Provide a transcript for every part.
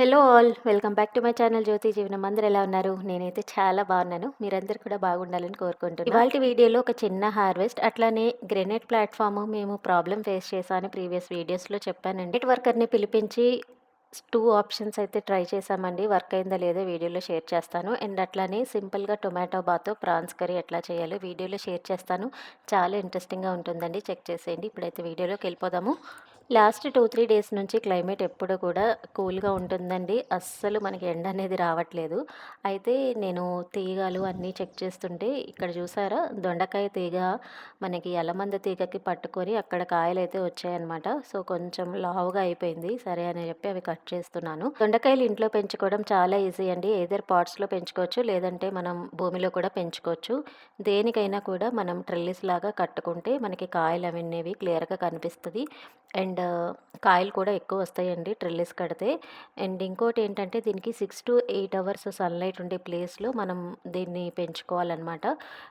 Hello all welcome back to my channel Jyothi Jeevanam. అందరు ఎలా ఉన్నారు? నేనైతే చాలా బాగున్నాను. మీరందరూ కూడా బాగుండాలని కోరుకుంటున్నాను ఇవాళ వీడియోలో ఒక చిన్న హార్వెస్ట్ అట్లానే గ్రెనేట్ ప్లాట్ఫామ్ మేము ప్రాబ్లం ఫేస్ చేశాను ప్రీవియస్ వీడియోస్లో చెప్పానండి. నెట్ వర్కర్ని పిలిపించి టూ ఆప్షన్స్ అయితే ట్రై చేశామండి. వర్క్ అయిందా లేదో వీడియోలో షేర్ చేస్తాను. అండ్ అట్లానే సింపుల్గా టొమాటో బాతో ప్రాన్స్ కర్రీ ఎట్లా చేయాలో వీడియోలో షేర్ చేస్తాను. చాలా ఇంట్రెస్టింగ్గా ఉంటుందండి. చెక్ చేసేయండి. ఇప్పుడైతే వీడియోలోకి వెళ్ళిపోదాము. లాస్ట్ టూ త్రీ డేస్ నుంచి క్లైమేట్ ఎప్పుడు కూడా కూల్గా ఉంటుందండి. అస్సలు మనకి ఎండ అనేది రావట్లేదు. అయితే నేను తీగలు అన్నీ చెక్ చేస్తుంటే ఇక్కడ చూసారా? దొండకాయ తీగ మనకి అలమంద తీగకి పట్టుకొని అక్కడ కాయలు అయితే వచ్చాయన్నమాట. సో కొంచెం లావుగా అయిపోయింది. సరే అని చెప్పి అవి కట్ చేస్తున్నాను. దొండకాయలు ఇంట్లో పెంచుకోవడం చాలా ఈజీ అండి. ఏదర్ పాట్స్లో పెంచుకోవచ్చు లేదంటే మనం భూమిలో కూడా పెంచుకోవచ్చు. దేనికైనా కూడా మనం ట్రెల్లిస్ లాగా కట్టుకుంటే మనకి కాయలు అవన్నీ క్లియర్గా కనిపిస్తుంది. అండ్ కాయలు కూడా ఎక్కువ వస్తాయండి ట్రిల్లిస్ కడితే. అండ్ ఇంకోటి ఏంటంటే దీనికి six to eight hours sunlight ఉండే ప్లేస్లో మనం దీన్ని పెంచుకోవాలన్నమాట.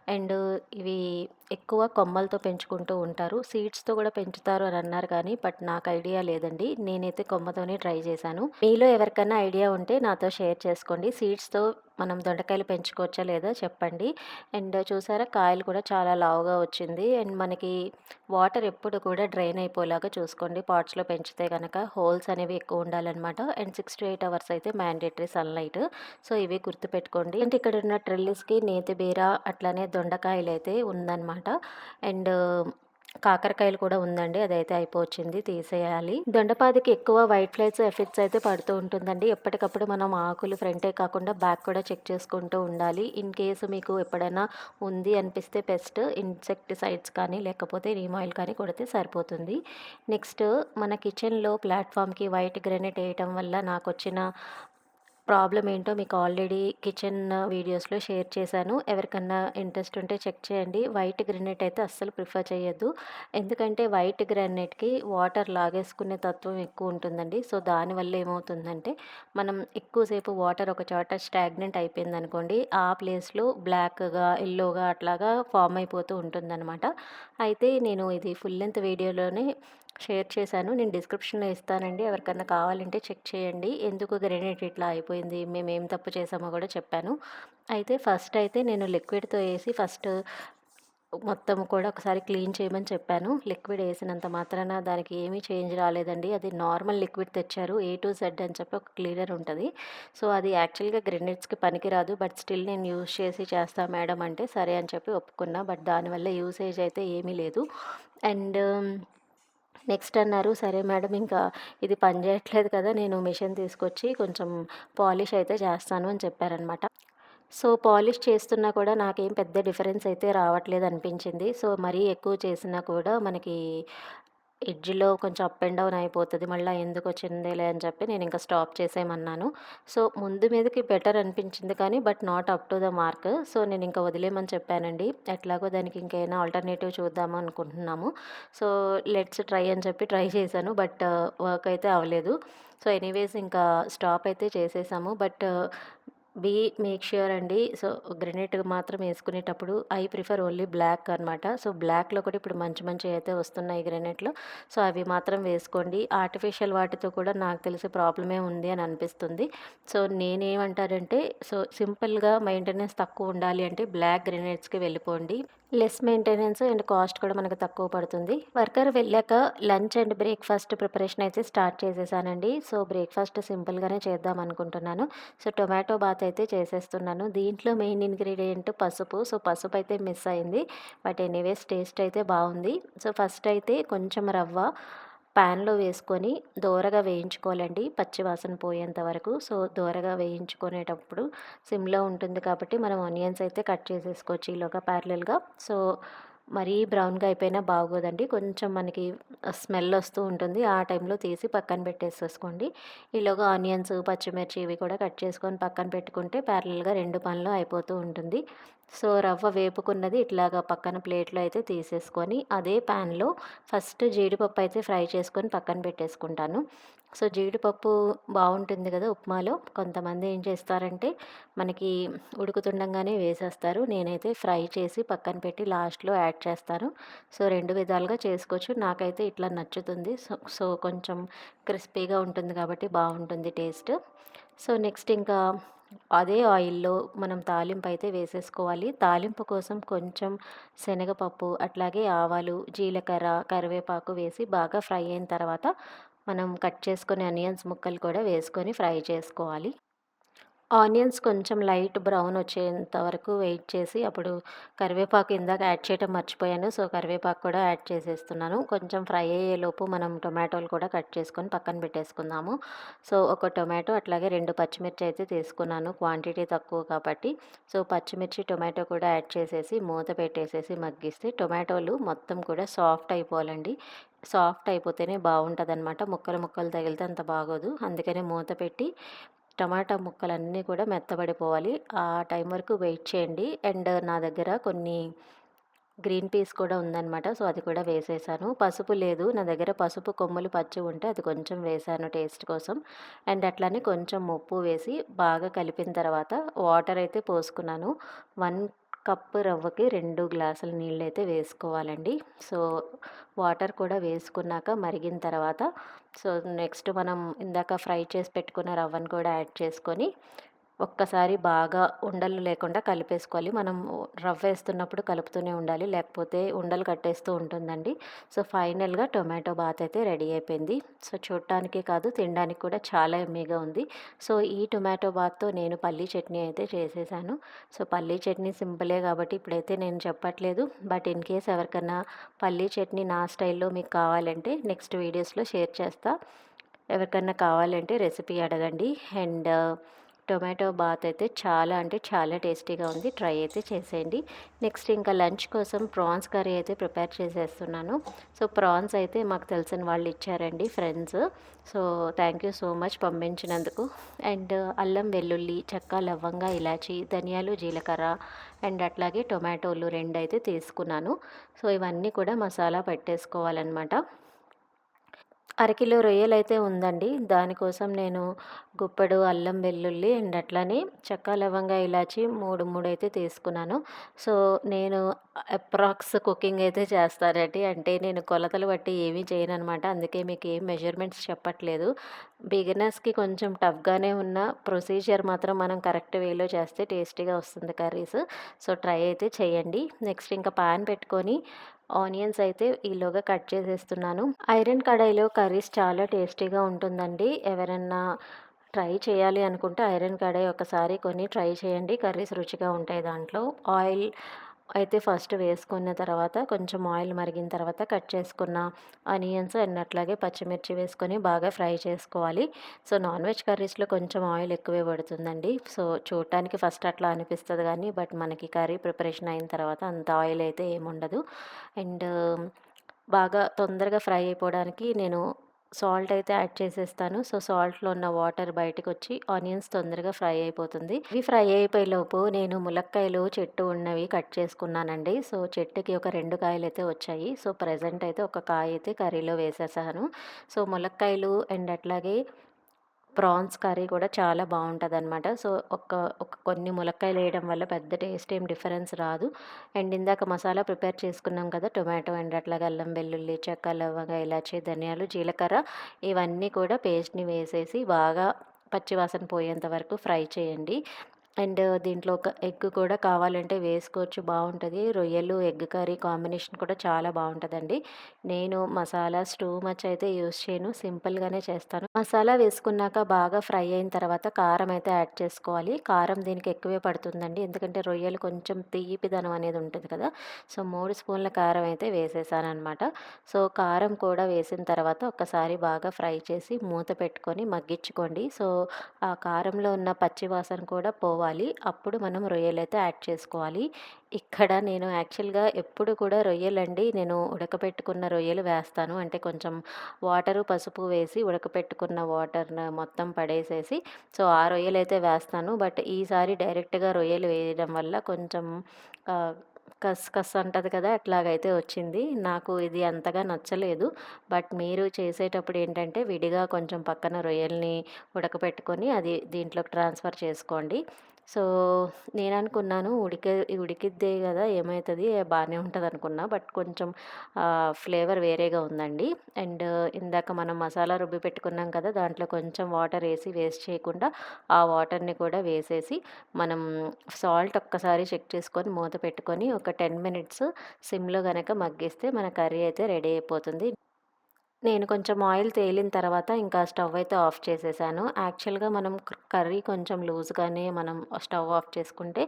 అండ్ ఇవి ఎక్కువ కొమ్మలతో పెంచుకుంటూ ఉంటారు. సీడ్స్తో కూడా పెంచుతారు అని అన్నారు కానీ బట్ నాకు ఐడియా లేదండి. నేనైతే కొమ్మతోనే ట్రై చేశాను. మీలో ఎవరికైనా ఐడియా ఉంటే నాతో షేర్ చేసుకోండి. సీడ్స్తో మనం దొండకాయలు పెంచుకోవచ్చా లేదా చెప్పండి. అండ్ చూసారా కాయలు కూడా చాలా లావుగా వచ్చింది. అండ్ మనకి వాటర్ ఎప్పుడు కూడా డ్రైన్ అయిపోయేలాగా చూసుకోండి. పాట్స్లో పెంచితే కనుక హోల్స్ అనేవి ఎక్కువ ఉండాలన్నమాట. And six to eight hours అయితే మ్యాండేటరీ సన్లైట్. సో ఇవి గుర్తుపెట్టుకోండి. అంటే ఇక్కడ ఉన్న ట్రిల్లిస్కి నేతి బీర అట్లానే దొండకాయలు అయితే ఉందన్నమాట. అండ్ కాకరకాయలు కూడా ఉందండి. అదైతే అయిపోవచ్చింది తీసేయాలి. దొండపాదికి ఎక్కువ వైట్ ఫ్లైస్ ఎఫెక్ట్స్ అయితే పడుతూ ఉంటుందండి. ఎప్పటికప్పుడు మనం ఆకులు ఫ్రంటే కాకుండా బ్యాక్ కూడా చెక్ చేసుకుంటూ ఉండాలి. ఇన్ కేసు మీకు ఎప్పుడైనా ఉంది అనిపిస్తే పెస్ట్ ఇన్సెక్టిసైడ్స్ కానీ లేకపోతే నీమ్ ఆయిల్ కానీ కొడితే సరిపోతుంది. నెక్స్ట్ మన కిచెన్లో ప్లాట్ఫామ్కి వైట్ గ్రెనేట్ వేయటం వల్ల నాకు వచ్చిన ప్రాబ్లం ఏంటో మీకు ఆల్రెడీ కిచెన్ వీడియోస్లో షేర్ చేశాను. ఎవరికన్నా ఇంట్రెస్ట్ ఉంటే చెక్ చేయండి. వైట్ గ్రెనైట్ అయితే అస్సలు ప్రిఫర్ చేయొద్దు. ఎందుకంటే వైట్ గ్రానైట్కి వాటర్ లాగేసుకునే తత్వం ఎక్కువ ఉంటుందండి. సో దానివల్ల ఏమవుతుందంటే మనం ఎక్కువసేపు వాటర్ ఒక చోట స్టాగ్నెంట్ అయిపోయింది అనుకోండి ఆ ప్లేస్లో బ్లాక్గా ఎల్లోగా అట్లాగా ఫామ్ అయిపోతూ ఉంటుందన్నమాట. అయితే నేను ఇది ఫుల్ లెంత్ వీడియోలోనే షేర్ చేశాను. నేను డిస్క్రిప్షన్లో ఇస్తానండి. ఎవరికన్నా కావాలంటే చెక్ చేయండి. ఎందుకు గ్రెనేట్ ఇట్లా అయిపోయింది? మేము ఏం తప్పు చేసామో కూడా చెప్పాను. అయితే ఫస్ట్ అయితే నేను లిక్విడ్తో వేసి ఫస్ట్ మొత్తం కూడా ఒకసారి క్లీన్ చేయమని చెప్పాను. లిక్విడ్ వేసినంత మాత్రాన దానికి ఏమీ చేంజ్ రాలేదండి. అది నార్మల్ లిక్విడ్ తెచ్చారు. ఏ టు జెడ్ అని చెప్పి ఒక క్లీనర్ ఉంటుంది. సో అది యాక్చువల్గా గ్రెనేట్స్కి పనికిరాదు. బట్ స్టిల్ నేను యూజ్ చేసి చేస్తా మేడం అంటే సరే అని చెప్పి ఒప్పుకున్నా. బట్ దానివల్ల యూసేజ్ అయితే ఏమీ లేదు. అండ్ నెక్స్ట్ అన్నారు సరే మేడం ఇంకా ఇది పని చేయట్లేదు కదా నేను మిషన్ తీసుకొచ్చి కొంచెం పాలిష్ అయితే చేస్తాను అని చెప్పారనమాట సో పాలిష్ చేస్తున్నా కూడా నాకేం పెద్ద డిఫరెన్స్ అయితే రావట్లేదు అనిపించింది. సో మరీ ఎక్కువ చేసినా కూడా మనకి ఎడ్జ్లో కొంచెం అప్ అండ్ డౌన్ అయిపోతుంది మళ్ళీ ఎందుకు వచ్చిందేలే అని చెప్పి నేను ఇంకా స్టాప్ చేసేయమన్నాను. సో ముందు మీదకి బెటర్ అనిపించింది కానీ but not up to the mark. So నేను ఇంకా వదిలేమని చెప్పానండి. ఎట్లాగో దానికి ఇంకేమైనా ఆల్టర్నేటివ్ చూద్దాము అనుకుంటున్నాము. సో లెట్స్ ట్రై అని చెప్పి ట్రై చేశాను బట్ వర్క్ అయితే అవ్వలేదు. సో ఎనీవేస్ ఇంకా స్టాప్ అయితే చేసేసాము. బట్ బీ మేక్ ష్యూర్ అండి. సో గ్రెనేట్ మాత్రం వేసుకునేటప్పుడు ఐ ప్రిఫర్ ఓన్లీ బ్లాక్ అనమాట సో బ్లాక్లో కూడా ఇప్పుడు మంచి మంచి అయితే వస్తున్నాయి గ్రెనేట్లో. సో అవి మాత్రం వేసుకోండి. ఆర్టిఫిషియల్ వాటితో కూడా నాకు తెలిసి ప్రాబ్లమే ఉంది అని అనిపిస్తుంది. సో నేనేమంటారంటే సో సింపుల్గా మెయింటెనెన్స్ తక్కువ ఉండాలి అంటే బ్లాక్ గ్రెనేట్స్కి వెళ్ళిపోండి. లెస్ మెయింటెనెన్స్ అండ్ కాస్ట్ కూడా మనకు తక్కువ పడుతుంది. వర్కర్ వెళ్ళాక లంచ్ అండ్ బ్రేక్ఫాస్ట్ ప్రిపరేషన్ అయితే స్టార్ట్ చేసేసానండి. సో బ్రేక్ఫాస్ట్ సింపుల్గానే చేద్దాం అనుకుంటున్నాను. సో టొమాటో బాత్ అయితే చేసేస్తున్నాను. దీంట్లో మెయిన్ ఇంగ్రీడియంట్ పసుపు. సో పసుపు అయితే మిస్ అయింది. బట్ ఎనీవేస్ టేస్ట్ అయితే బాగుంది. సో ఫస్ట్ అయితే కొంచెం రవ్వ ప్యాన్లో వేసుకొని దోరగా వేయించుకోవాలండి. పచ్చివాసన పోయేంత వరకు. సో దోరగా వేయించుకునేటప్పుడు సిమ్లో ఉంటుంది కాబట్టి మనం ఆనియన్స్ అయితే కట్ చేసేసుకోవచ్చు ఈలోగా ప్యారలల్గా. సో మరీ బ్రౌన్గా అయిపోయినా బాగోదండి. కొంచెం మనకి స్మెల్ వస్తూ ఉంటుంది. ఆ టైంలో తీసి పక్కన పెట్టేసేసుకోండి. ఈలోగా ఆనియన్స్ పచ్చిమిర్చి ఇవి కూడా కట్ చేసుకొని పక్కన పెట్టుకుంటే ప్యారలల్గా రెండు పనులు అయిపోతూ ఉంటుంది. సో రవ్వ వేపుకున్నది ఇట్లాగా పక్కన ప్లేట్లో అయితే తీసేసుకొని అదే ప్యాన్లో ఫస్ట్ జీడిపప్పు అయితే ఫ్రై చేసుకొని పక్కన పెట్టేసుకుంటాను. సో జీడిపప్పు బాగుంటుంది కదా ఉప్మాలో. కొంతమంది ఏం చేస్తారంటే మనకి ఉడుకుతుండగానే వేసేస్తారు. నేనైతే ఫ్రై చేసి పక్కన పెట్టి లాస్ట్లో యాడ్ యాడ్ చేస్తాను. సో రెండు విధాలుగా చేసుకోవచ్చు. నాకైతే ఇట్లా నచ్చుతుంది. సో సో కొంచెం క్రిస్పీగా ఉంటుంది కాబట్టి బాగుంటుంది టేస్ట్. సో నెక్స్ట్ ఇంకా అదే ఆయిల్లో మనం తాలింపు అయితే వేసేసుకోవాలి. తాలింపు కోసం కొంచెం శనగపప్పు అట్లాగే ఆవాలు జీలకర్ర కరివేపాకు వేసి బాగా ఫ్రై అయిన తర్వాత మనం కట్ చేసుకునే అనియన్స్ ముక్కలు కూడా వేసుకొని ఫ్రై చేసుకోవాలి. ఆనియన్స్ కొంచెం లైట్ బ్రౌన్ వచ్చేంత వరకు వెయిట్ చేసి అప్పుడు కరివేపాకు ఇందాక యాడ్ చేయడం మర్చిపోయాను. సో కరివేపాకు కూడా యాడ్ చేసేస్తున్నాను. కొంచెం ఫ్రై అయ్యేలోపు మనం టొమాటోలు కూడా కట్ చేసుకొని పక్కన పెట్టేసుకుందాము. సో ఒక టొమాటో అట్లాగే రెండు పచ్చిమిర్చి అయితే తీసుకున్నాను. క్వాంటిటీ తక్కువ కాబట్టి. సో పచ్చిమిర్చి టొమాటో కూడా యాడ్ చేసేసి మూత పెట్టేసేసి మగ్గిస్తే టొమాటోలు మొత్తం కూడా సాఫ్ట్ అయిపోవాలండి. సాఫ్ట్ అయిపోతేనే బాగుంటుంది అనమాట ముక్కలు ముక్కలు తగిలితే అంత బాగోదు. అందుకనే మూత పెట్టి టమాటా ముక్కలన్నీ కూడా మెత్తబడిపోవాలి. ఆ టైం వరకు వెయిట్ చేయండి. అండ్ నా దగ్గర కొన్ని గ్రీన్ పీస్ కూడా ఉందన్నమాట. సో అది కూడా వేసేసాను. పసుపు లేదు. నా దగ్గర పసుపు కొమ్ములు పచ్చి ఉంటే అది కొంచెం వేసాను టేస్ట్ కోసం. అండ్ అట్లానే కొంచెం ఉప్పు వేసి బాగా కలిపిన తర్వాత వాటర్ అయితే పోసుకున్నాను. వన్ కప్పు రవ్వకి రెండు గ్లాసుల నీళ్ళు అయితే వేసుకోవాలండి. సో వాటర్ కూడా వేసుకున్నాక మరిగిన తర్వాత సో నెక్స్ట్ మనం ఇందాక ఫ్రై చేసి పెట్టుకున్న రవ్వను కూడా యాడ్ చేసుకొని ఒక్కసారి బాగా ఉండలు లేకుండా కలిపేసుకోవాలి. మనం రవ్వ వేస్తున్నప్పుడు కలుపుతూనే ఉండాలి. లేకపోతే ఉండలు కట్టేస్తూ ఉంటుందండి. సో ఫైనల్గా టొమాటో బాత్ అయితే రెడీ అయిపోయింది. సో చూడటానికే కాదు తినడానికి కూడా చాలా ఎమ్మీగా ఉంది. సో ఈ టొమాటో బాత్తో నేను పల్లీ చట్నీ అయితే చేసేసాను. సో పల్లీ చట్నీ సింపులే కాబట్టి ఇప్పుడైతే నేను చెప్పట్లేదు. బట్ ఇన్ కేస్ ఎవరికన్నా పల్లీ చట్నీ నా స్టైల్లో మీకు కావాలంటే నెక్స్ట్ వీడియోస్లో షేర్ చేస్తా. ఎవరికన్నా కావాలంటే రెసిపీ అడగండి. అండ్ టొమాటో బాత్ అయితే చాలా అంటే చాలా టేస్టీగా ఉంది. ట్రై అయితే చేసేయండి. నెక్స్ట్ ఇంకా లంచ్ కోసం ప్రాన్స్ కర్రీ అయితే ప్రిపేర్ చేసేస్తున్నాను. సో ప్రాన్స్ అయితే మాకు తెలిసిన వాళ్ళు ఇచ్చారండి friends. So thank you so much పంపించినందుకు. And అల్లం వెల్లుల్లి చెక్క లవంగా ఇలాచి ధనియాలు జీలకర్ర అండ్ అట్లాగే టొమాటోలు రెండు అయితే తీసుకున్నాను. సో ఇవన్నీ కూడా మసాలా పెట్టేసుకోవాలన్నమాట. అరకిలో రొయ్యలు అయితే ఉందండి. దానికోసం నేను గుప్పడు అల్లం వెల్లుల్లి అండ్ అట్లానే చెక్క లవంగా ఇలాచి మూడు మూడు అయితే తీసుకున్నాను. సో నేను అప్రాక్స్ కుకింగ్ అయితే చేస్తానండి. అంటే నేను కొలతలు బట్టి ఏమీ చేయను అనమాట అందుకే మీకు ఏం మెజర్మెంట్స్ చెప్పట్లేదు. బిగినర్స్కి కొంచెం టఫ్గానే ఉన్న ప్రొసీజర్ మాత్రం మనం కరెక్ట్ వేలో చేస్తే టేస్టీగా వస్తుంది కర్రీస్. సో ట్రై అయితే చేయండి. నెక్స్ట్ ఇంకా పాన్ పెట్టుకొని ఆనియన్స్ అయితే ఈలోగా కట్ చేసేస్తున్నాను. ఐరన్ కడాయిలో కర్రీస్ చాలా టేస్టీగా ఉంటుందండి. ఎవరన్నా ట్రై చేయాలి అనుకుంటే ఐరన్ కడాయి ఒకసారి కొన్ని ట్రై చేయండి. కర్రీస్ రుచిగా ఉంటాయి దాంట్లో. ఆయిల్ అయితే ఫస్ట్ వేసుకున్న తర్వాత కొంచెం ఆయిల్ మరిగిన తర్వాత కట్ చేసుకున్న ఆనియన్స్ అండ్ అట్లాగే పచ్చిమిర్చి వేసుకొని బాగా ఫ్రై చేసుకోవాలి. సో నాన్ వెజ్ కర్రీస్లో కొంచెం ఆయిల్ ఎక్కువే పడుతుందండి. సో చూడటానికి ఫస్ట్ అట్లా అనిపిస్తుంది కానీ బట్ మనకి కర్రీ ప్రిపరేషన్ అయిన తర్వాత అంత ఆయిల్ అయితే ఏముండదు. అండ్ బాగా తొందరగా ఫ్రై అయిపోవడానికి నేను సాల్ట్ అయితే యాడ్ చేసేస్తాను. సో సాల్ట్లో ఉన్న వాటర్ బయటకు వచ్చి ఆనియన్స్ తొందరగా ఫ్రై అయిపోతుంది. ఇవి ఫ్రై అయిపోయేలోపు నేను ములక్కాయలు చెట్టు ఉన్నవి కట్ చేసుకున్నానండి. సో చెట్టుకి ఒక రెండు కాయలు అయితే వచ్చాయి. సో ప్రజెంట్ అయితే ఒక కాయ అయితే కర్రీలో వేసేసాను. సో ములక్కాయలు అండ్ అట్లాగే ప్రాన్స్ కర్రీ కూడా చాలా బాగుంటుంది అనమాట సో ఒక ఒక కొన్ని ములక్కాయలు వేయడం వల్ల పెద్ద టేస్ట్ ఏం డిఫరెన్స్ రాదు. అండ్ ఇందాక మసాలా ప్రిపేర్ చేసుకున్నాం కదా టొమాటో అండ్ అట్లాగే అల్లం వెల్లుల్లి చెక్క లవంగ ఇలాచి ధనియాలు జీలకర్ర ఇవన్నీ కూడా పేస్ట్ని వేసేసి బాగా పచ్చివాసన పోయేంత వరకు ఫ్రై చేయండి. అండ్ దీంట్లో ఒక ఎగ్ కూడా కావాలంటే వేసుకోవచ్చు బాగుంటుంది. రొయ్యలు ఎగ్ కర్రీ కాంబినేషన్ కూడా చాలా బాగుంటుందండి. నేను మసాలా స్టూ మచ్ అయితే యూస్ చేయను సింపుల్గానే చేస్తాను. మసాలా వేసుకున్నాక బాగా ఫ్రై అయిన తర్వాత కారం అయితే యాడ్ చేసుకోవాలి. కారం దీనికి ఎక్కువే పడుతుందండి ఎందుకంటే రొయ్యలు కొంచెం తీపిదనం అనేది ఉంటుంది కదా. సో మూడు స్పూన్ల కారం అయితే వేసేసానమాట సో కారం కూడా వేసిన తర్వాత ఒకసారి బాగా ఫ్రై చేసి మూత పెట్టుకొని మగ్గించుకోండి. సో ఆ కారంలో ఉన్న పచ్చివాసన కూడా పోవాలి. పెట్టుకోవాలి అప్పుడు మనం రొయ్యలు అయితే యాడ్ చేసుకోవాలి. ఇక్కడ నేను యాక్చువల్గా ఎప్పుడు కూడా రొయ్యలండి నేను ఉడకపెట్టుకున్న రొయ్యలు వేస్తాను. అంటే కొంచెం వాటరు పసుపు వేసి ఉడకపెట్టుకున్న వాటర్ మొత్తం పడేసేసి సో ఆ రొయ్యలు అయితే వేస్తాను. బట్ ఈసారి డైరెక్ట్గా రొయ్యలు వేయడం వల్ల కొంచెం కస్ కస్ అంటుంది కదా అట్లాగైతే వచ్చింది. నాకు ఇది అంతగా నచ్చలేదు. బట్ మీరు చేసేటప్పుడు ఏంటంటే విడిగా కొంచెం పక్కన రొయ్యల్ని ఉడకపెట్టుకొని అది దీంట్లోకి ట్రాన్స్ఫర్ చేసుకోండి. సో నేను అనుకున్నాను ఉడికే ఉడికిద్దే కదా ఏమవుతుంది బాగానే ఉంటుంది అనుకున్నా బట్ కొంచెం ఫ్లేవర్ వేరేగా ఉందండి. అండ్ ఇందాక మనం మసాలా రుబ్బి పెట్టుకున్నాం కదా దాంట్లో కొంచెం వాటర్ వేసి వేస్ట్ చేయకుండా ఆ వాటర్ని కూడా వేసేసి మనం సాల్ట్ ఒక్కసారి చెక్ చేసుకొని మూత పెట్టుకొని ఒక టెన్ మినిట్స్ సిమ్లో కనుక మగ్గిస్తే మన కర్రీ అయితే రెడీ అయిపోతుంది. నేను కొంచెం ఆయిల్ తేలిన తర్వాత ఇంకా స్టవ్ అయితే ఆఫ్ చేసేసాను. యాక్చువల్గా మనం కర్రీ కొంచెం లూజ్గానే మనం స్టవ్ ఆఫ్ చేసుకుంటే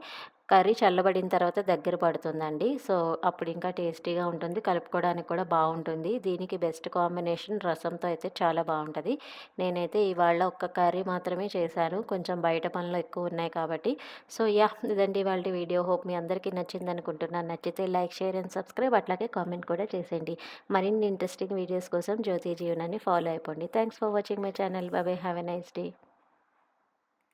కర్రీ చల్లబడిన తర్వాత దగ్గర పడుతుందండి. సో అప్పుడు ఇంకా టేస్టీగా ఉంటుంది. కలుపుకోవడానికి కూడా బాగుంటుంది. దీనికి బెస్ట్ కాంబినేషన్ రసంతో అయితే చాలా బాగుంటుంది. నేనైతే ఇవాళ ఒక్క కర్రీ మాత్రమే చేశాను. కొంచెం బయట పనులు ఎక్కువ ఉన్నాయి కాబట్టి. సో యా ఇదండి వాళ్ళ వీడియో. హోప్ మీ అందరికీ నచ్చింది అనుకుంటున్నాను. నచ్చితే లైక్ షేర్ అండ్ సబ్స్క్రైబ్. అట్లాగే కామెంట్ కూడా చేసేయండి. మరిన్ని ఇంట్రెస్టింగ్ వీడియోస్ కోసం జ్యోతి జీవనాన్ని ఫాలో అయిపోండి. Thanks for watching my channel. Bye bye have a nice day.